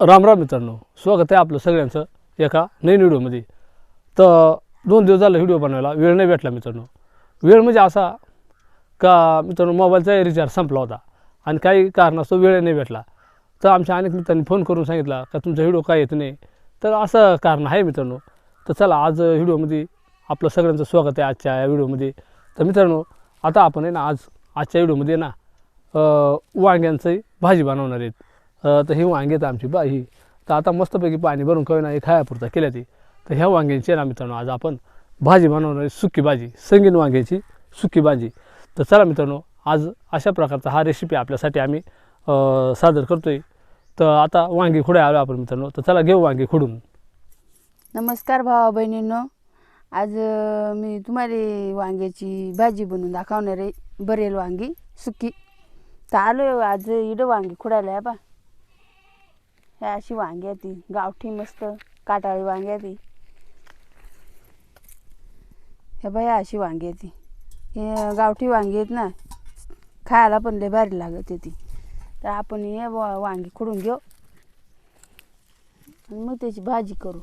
राम राम मित्रांनो स्वागत आहे आपलं सगळ्यांचं एका नवीन व्हिडिओमध्ये. तर दोन दिवस झालं व्हिडिओ बनवायला वेळ नाही भेटला मित्रांनो. वेळ म्हणजे असा का मित्रांनो मोबाईलचा रिचार्ज संपला होता आणि काही कारणास्तव वेळ नाही भेटला. तर आमच्या अनेक मित्रांनी फोन करून सांगितला का तुमचा व्हिडिओ काय येत नाही? तर असं कारण आहे मित्रांनो. तर चला आज व्हिडिओमध्ये आपलं सगळ्यांचं स्वागत आहे आजच्या या व्हिडिओमध्ये. तर मित्रांनो आता आपण आहे ना आज आजच्या व्हिडिओमध्ये ना वांग्यांचंही वांग्यांची भाजी बनवणार आहेत. तर ही वांगी आहेत आमची बा ही तर आता मस्तपैकी पाणी भरून कवी नाही खायापुरता केल्या ती. तर ह्या वांग्यांची ना मित्रांनो आज आपण भाजी बनवणार आहे सुकी भाजी. संगीन वांग्याची सुकी भाजी. तर चला मित्रांनो आज अशा प्रकारचा हा रेसिपी आपल्यासाठी आम्ही सादर करतो आहे तर आता वांगी खुडे आलो आपण मित्रांनो. तर चला घेऊ वांगी खुडून. नमस्कार भावा बहिणींनो. आज मी तुम्हाला वांग्याची भाजी बनवून दाखवणार आहे. बरेल वांगी सुकी. तर आलो आज इडं वांगी खुडायला आहे बा हे अशी वांगी आहे ती. गावठी मस्त काटाळी वांगी आहे ती. हे बाय अशी वांगी आहे ती. हे गावठी वांगी आहेत ना खायला पण लय भारी लागत आहे ती. तर आपण हे वांगी खुडून घेऊ. आणि मग त्याची भाजी करू.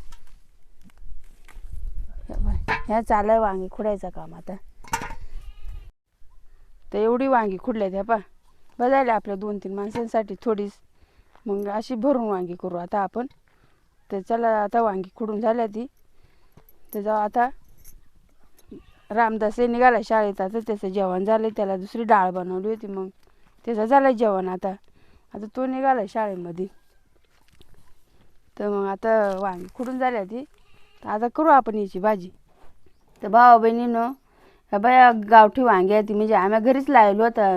हे बाय, ह्या चालाय वांगी खुडायचं काम आता. तर एवढी वांगी खुडल्यात ह्या पा बघायला आपल्या दोन तीन माणसांसाठी थोडीच मग अशी भरून वांगी करू. आता आपण तर चला आता वांगी खुडून झाल्या ती. त्याचा जाऊ आता. रामदास निघाला शाळेत. आता त्याचं जेवण झालं त्याला दुसरी डाळ बनवली होती. मग त्याचं झालं जेवण आता. आता तो निघाला शाळेमध्ये. तर मग आता वांगी खुडून झाल्या ती. तर आता करू आपण याची भाजी. तर भावा बहिणीनं ह्या बाया गावठी वांगी आहे ती. म्हणजे आम्ही घरीच लावलो होता.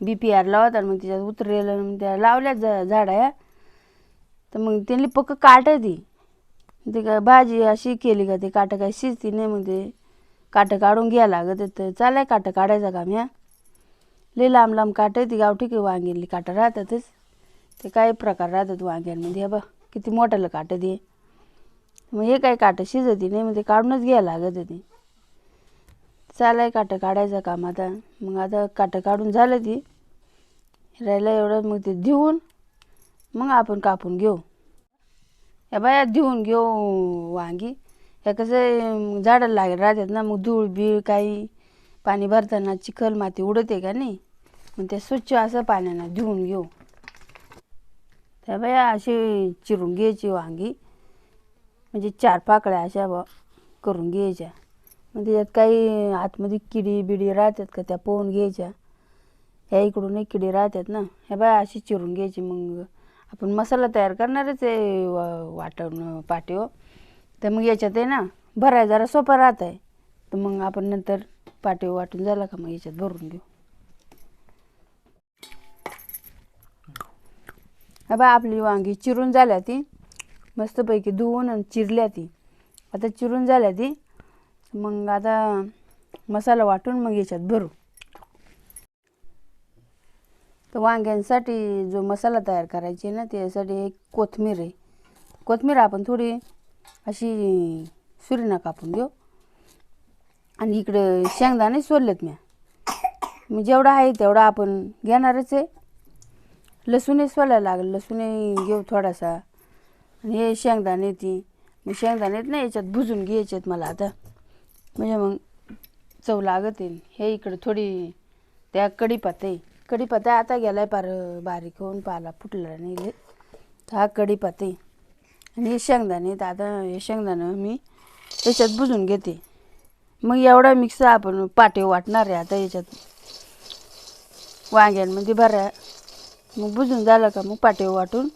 बी पी आर लावतात आणि मग त्याच्यात उतरलेलं मग त्या लावल्या जा झाड आहे तर मग त्यांनी पक्क काटं ती ते काय भाजी अशी केली का ते काटं काय शिजती नाही मग ते. काटं काढून घ्यायला लागत तर चालाय काटं काढायचं काम ह्या लई लांब लांब काटं ती गावठी की वांग्याली काटं राहतातच. ते काही प्रकार राहतात वांग्यांमध्ये हे बा किती मोठ्याला काटं दे मग हे काय काटं शिजती नाही मग ते काढूनच घ्यायला लागत होती चालाय काटं काढायचं काम आता. मग आता काटं काढून झालं ती राहिलं एवढं मग ते देऊन मग आपण कापून घेऊ. या बाया देऊन घेऊ वांगी. या कसं झाडाला लागेल राहतात ना मग धूळ बीळ काही पाणी भरताना चिखल माती उडते का नाही? मग ते स्वच्छ असं पाण्यानं धुवून घेऊ. त्या बाया अशी चिरून घ्यायची वांगी. म्हणजे चार पाकळ्या अशा करून घ्यायच्या. म्हणजे मग त्याच्यात काही आतमध्ये किडी बिडी राहतात का त्या पोहून घ्यायच्या. ह्या इकडूनही किडी राहतात ना. ह्या बाय अशी चिरून घ्यायची मग. आपण मसाला तयार करणारच आहे वा- वाटण पाटीव हो. तर मग याच्यात आहे ना भराय जरा सोपं राहत आहे. तर मग आपण नंतर पाटीव वाटून झाला का मग याच्यात भरून घेऊ. हा बा आपली वांगी चिरून झाल्या ती. मस्तपैकी धुवून आणि चिरल्या ती. आता चिरून झाल्या ती मग आता मसाला वाटून मग याच्यात भरू. तर वांग्यांसाठी जो मसाला तयार करायची आहे ना त्यासाठी एक कोथमीर आहे. कोथमीर आपण थोडी अशी सुरीना कापून घेऊ. आणि इकडं शेंगदाणे सोडलेत म्या. मग जेवढा आहे तेवढा आपण घेणारच आहे. लसूणही सोलायला लागेल लसूणही घेऊ थोडासा. आणि हे शेंगदाणे ती मग शेंगदाणेत ना याच्यात भुजून घ्यायचेत मला आता. म्हणजे मग चव लागत येईल. हे इकडं थोडी त्या कढीपत्ता आहे. कढीपत्ता आता गेलाय पार बारीक होऊन पाला फुटला नाही हा कढीपत्ता आहे. आणि हे शेंगदाणे तर आता हे शेंगदाणं मी त्याच्यात बुजून घेते. मग एवढा मिक्स आपण पाटे वाटणार आहे आता याच्यात. वांग्यांमध्ये भरा. मग बुजून झालं का मग पाटे वाटून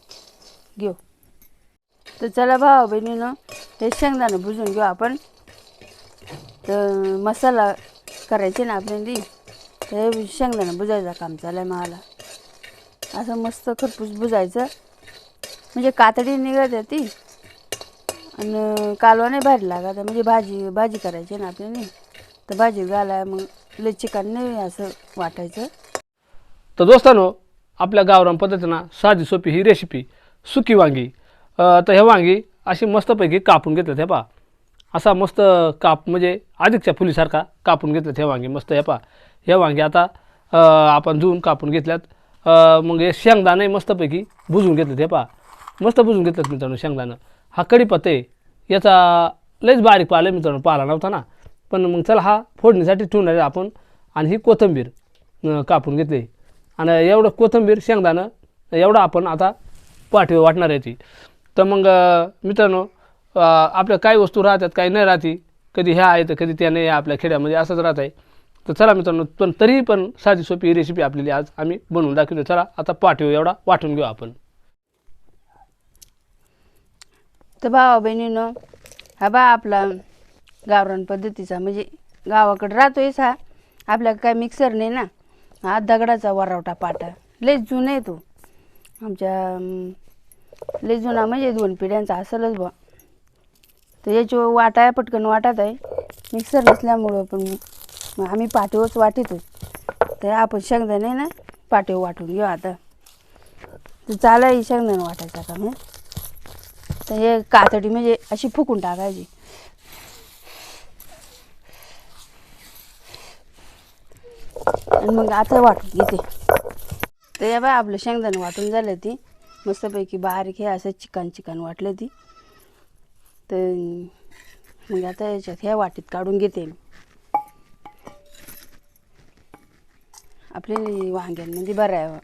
घेऊ. तर चला भावा बहिणीनं हे शेंगदाणं बुजून घेऊ आपण. तर मसाला करायचे ना आपल्याला तर हे शेंगदाणं बुजायचं काम चाललं आहे मला. असं मस्त खरपूस बुजायचं. म्हणजे कातडी निघत ती. आणि कालवा नाही भारी लागत. म्हणजे भाजी भाजी करायची ना आपल्याला. तर भाजी घालाय मग लय चिकन नाही असं वाटायचं. तर दोस्तांनो आपल्या गावरान पद्धतीनं साधी सोपी ही रेसिपी सुकी वांगी. तर ह्या वांगी अशी मस्तपैकी कापून घेतल्यात हे पहा. असा मस्त काप म्हणजे अधिकच्या फुलीसारखा कापून घेतलं हे वांगे. मस्त हे पा हे वांगी आता आपण धुवून कापून घेतल्यात. मग हे शेंगदाणे मस्तपैकी भुजून घेतलेत हे पा मस्त भुजून घेतलं मित्रांनो शेंगदाणं. हा कढीपत्ता आहे. याचा लयच बारीक पाहिलं मित्रांनो. पाहिला नव्हता ना. पण मग चला हा फोडणीसाठी ठेवणार आपण. आणि ही कोथिंबीर कापून घेतली. आणि एवढं कोथिंबीर शेंगदाणं एवढं आपण आता पाठीवर वाटणार आहे ती. तर मग मित्रांनो आपल्या काही वस्तू राहतात काही नाही राहते. कधी ह्या आहे तर कधी त्या नाही आहे आपल्या खेड्यामध्ये असंच राहत आहे. तर चला मित्रांनो पण तरीही पण साधी सोपी रेसिपी आपल्याली आज आम्ही बनवून दाखवतो. चला आता पाठवू एवढा वाटून घेऊ आपण. तर भावा बहिणीनं हा बा आपला गावरान पद्धतीचा म्हणजे गावाकडे राहतोयच हा. आपल्या काय मिक्सर नाही ना. हा दगडाचा वरावटा पाटा लय जुना आहे तो. आमच्या लय जुना म्हणजे दोन पिढ्यांचा असेलच बा तर याची वाटा पटकन वाटत आहे. मिक्सर नसल्यामुळं पण मग आम्ही पाठीवच वाटितो तर आपण शेंगदाणे ना पाठीव वाटून घेऊ आता. तर चाला शेंगदाणे वाटायचं आता मग? तर हे कातडी म्हणजे अशी फुकून टाकायची. आणि मग आता वाटून घेते. तर या बाय आपलं शेंगदाणं वाटून झालं ती. मस्तपैकी बारीक हे असं चिकन चिकन वाटलं ती. तर मग म्हणजे आता याच्यात ह्या वाटीत काढून घेते आपले आपली वांग्यांमध्ये बरं आहे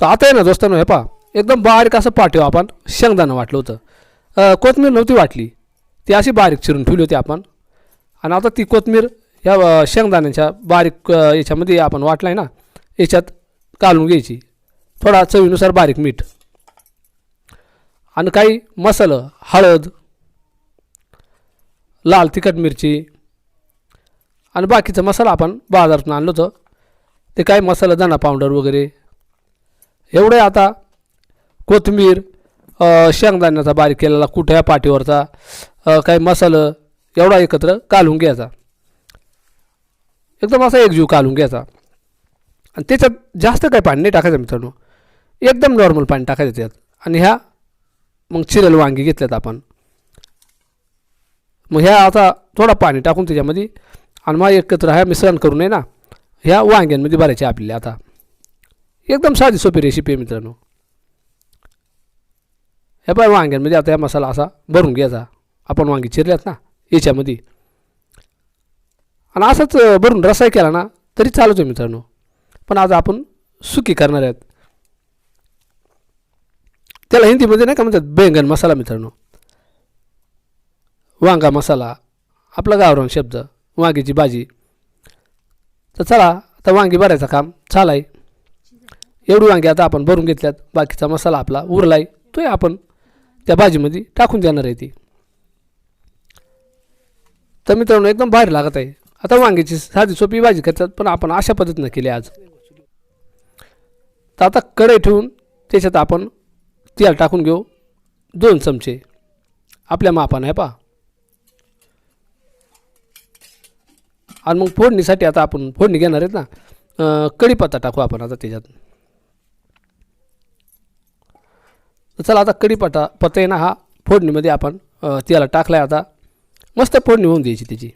तर आता आहे ना दोस्तांनो हे पा एकदम बारीक असं पाठीवर आपण शेंगदाणं वाटलं होतं. कोथमीर नव्हती वाटली. ती अशी बारीक चिरून ठेवली होती आपण. आणि आता ती कोथमीर ह्या शेंगदाण्याच्या बारीक याच्यामध्ये आपण वाटलं आहे ना याच्यात कालून घ्यायची. थोडा चवीनुसार बारीक मीठ. आणि काही मसालं हळद लाल तिखट मिरची आणि बाकीचा मसाला आपण बाजारातून आणलो होतो. ते काही मसाला दाणा पावडर वगैरे. एवढे आता. कोथिंबीर शेंगदाण्याचा बारीक केलेला कुठ्या पाठीवरचा काही मसालं एवढा एकत्र कालून घ्यायचा. एकदम असा एकजीव कालून घ्यायचा. आणि त्याच्यात जास्त काही पाणी नाही टाकायचं मित्रांनो. एकदम नॉर्मल पाणी टाकायचं त्यात. आणि ह्या मग चिरेल वांगी घेतल्यात आपण. मग ह्या आता थोडा पाणी टाकून त्याच्यामध्ये आणि मग एकत्र ह्या मिश्रण करून आहे ना ह्या वांग्यांमध्ये भरायचे आपल्याला आता. एकदम साधी सोपी रेसिपी आहे मित्रांनो. ह्या पाय वांग्यांमध्ये आता या मसाला असा भरून घ्यायचा. आपण वांगी चिरल्यात ना याच्यामध्ये. आणि असंच भरून रसाय केला ना तरी चालतो आहे मित्रांनो. पण आज आपण सुकी करणार आहेत. त्याला हिंदीमध्ये नाही का म्हणतात बेंगन मसाला मित्रांनो वांगा मसाला आपला गावरान शब्द वांग्याची भाजी तर चला आता वांगी भरायचं काम चालाय एवढी वांगी आता आपण भरून घेतल्यात बाकीचा मसाला आपला उरलाय तोही आपण त्या भाजीमध्ये टाकून देणार आहे ती तर मित्रांनो एकदम भारी लागत आहे आता वांग्याची साधी सोपी भाजी करतात पण आपण अशा पद्धतीनं केली आज तर आता कढई ठेवून त्याच्यात आपण तेल टाकून घेऊ. दोन चमचे. आपल्या मापानं आहे पा आणि मग फोडणीसाठी आता आपण फोडणी घेणार आहेत ना कढीपत्ता टाकू आपण आता त्याच्यात. चला आता कढीपत्ता पत्ता आहे ना हा फोडणीमध्ये आपण अ, त्याला टाकला आहे आता. मस्त फोडणी होऊन द्यायची त्याची.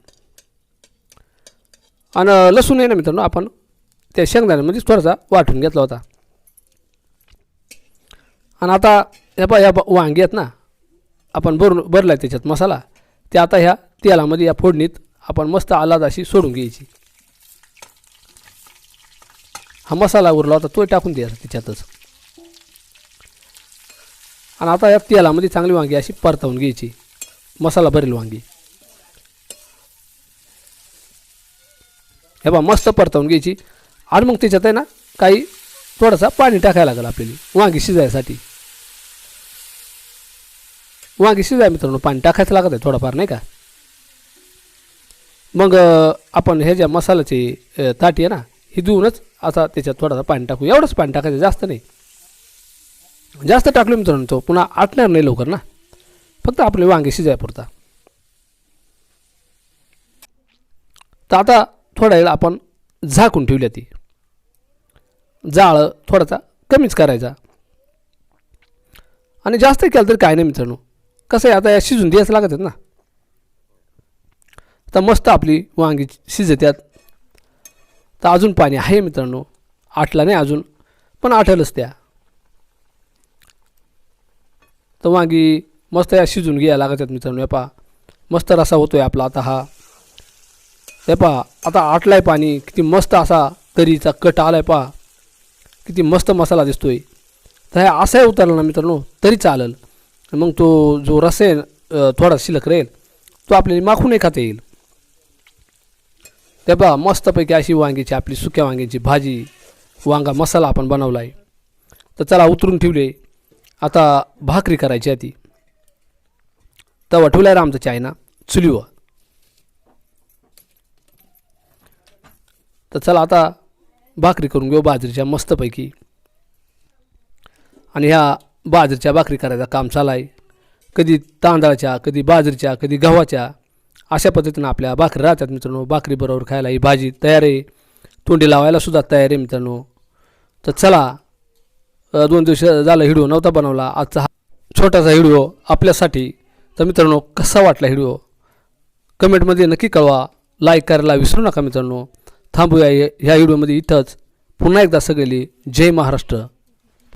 आणि लसूण आहे ना मित्रांनो आपण त्या शेंगदाण्यामध्ये थोडासा वाटून घेतला होता. आणि आता ह्या पा ह्या ब- वांगी आहेत ना आपण भरून भरला आहे त्याच्यात मसाला. ते आता ह्या तेलामध्ये या फोडणीत आपण मस्त आलाद अशी सोडून घ्यायची. हा मसाला उरला होता तो टाकून द्यायचा त्याच्यातच. आणि आता या तेलामध्ये चांगली वांगी अशी परतवून घ्यायची. मसाला भरेल वांगी. हे बा मस्त परतवून घ्यायची. आणि मग त्याच्यात आहे ना काही थोडासा पाणी टाकायला लागेल आपल्याला. वांगी शिजायसाठी. वांगी शिजाय मित्रांनो पाणी टाकायचं लागत आहे थोडंफार नाही का? मग आपण हे ज्या मसाल्याची ताटी आहे ना ही देऊनच आता त्याच्यात थोडासा पाणी टाकू एवढंच पाणी टाकायचं जास्त नाही. जास्त टाकलं मित्रांनो तो पुन्हा आटणार नाही लवकर ना. फक्त आपले वांगे शिजाय पुरता तर आता थोडा वेळ आपण झाकून ठेवली ती. जाळं थोडासा कमीच करायचा. आणि जास्त केलं तरी काय नाही मित्रांनो. कसं आहे आता या शिजून द्यायचं लागत आहेत ना. तर मस्त आपली वांगी शिजत्यात तर अजून पाणी आहे मित्रांनो. आटला नाही अजून पण आठलंच त्या. तर वांगी मस्त या शिजून घ्यायला लागतात मित्रांनो या पहा. मस्त रसा होतो आहे आपला आता हा. हे पहा आता आटलाय पाणी किती मस्त असा तरीचा कट आलाय पहा. किती मस्त मसाला दिसतो आहे तर हे असाही उतरलं ना मित्रांनो तरी चालेल. मग तो जो रस आहे थोडा शिल्लक राहील तो आपल्याला माखूनही खाता येईल. ते बा मस्तपैकी अशी वांग्याची आपली सुक्या वांग्याची भाजी वांगा मसाला आपण बनवला आहे तर चला उतरून ठेवले. आता भाकरी करायची आहे ती. तवा ठेवला आहे आमचं चायना चुलीवर. तर चला आता भाकरी करून घेऊ बाजरीच्या मस्तपैकी. आणि ह्या बाजरीच्या भाकरी करायचा काम चालू आहे कधी तांदळाच्या कधी बाजरीच्या कधी गव्हाच्या अशा पद्धतीनं आपल्या भाकरी राहतात मित्रांनो. भाकरी बरोबर खायला ही भाजी तयार आहे. तोंडी लावायला सुद्धा तयार आहे मित्रांनो. तर चला दोन दिवस झाला हिडिओ नव्हता बनवला. आजचा हा छोटासा हिडिओ आपल्यासाठी. तर मित्रांनो कसा वाटला हिडिओ कमेंटमध्ये नक्की कळवा. लाईक करायला विसरू नका मित्रांनो. थांबूया या ह्या व्हिडिओमध्ये इथंच पुन्हा एकदा सगळी जय महाराष्ट्र.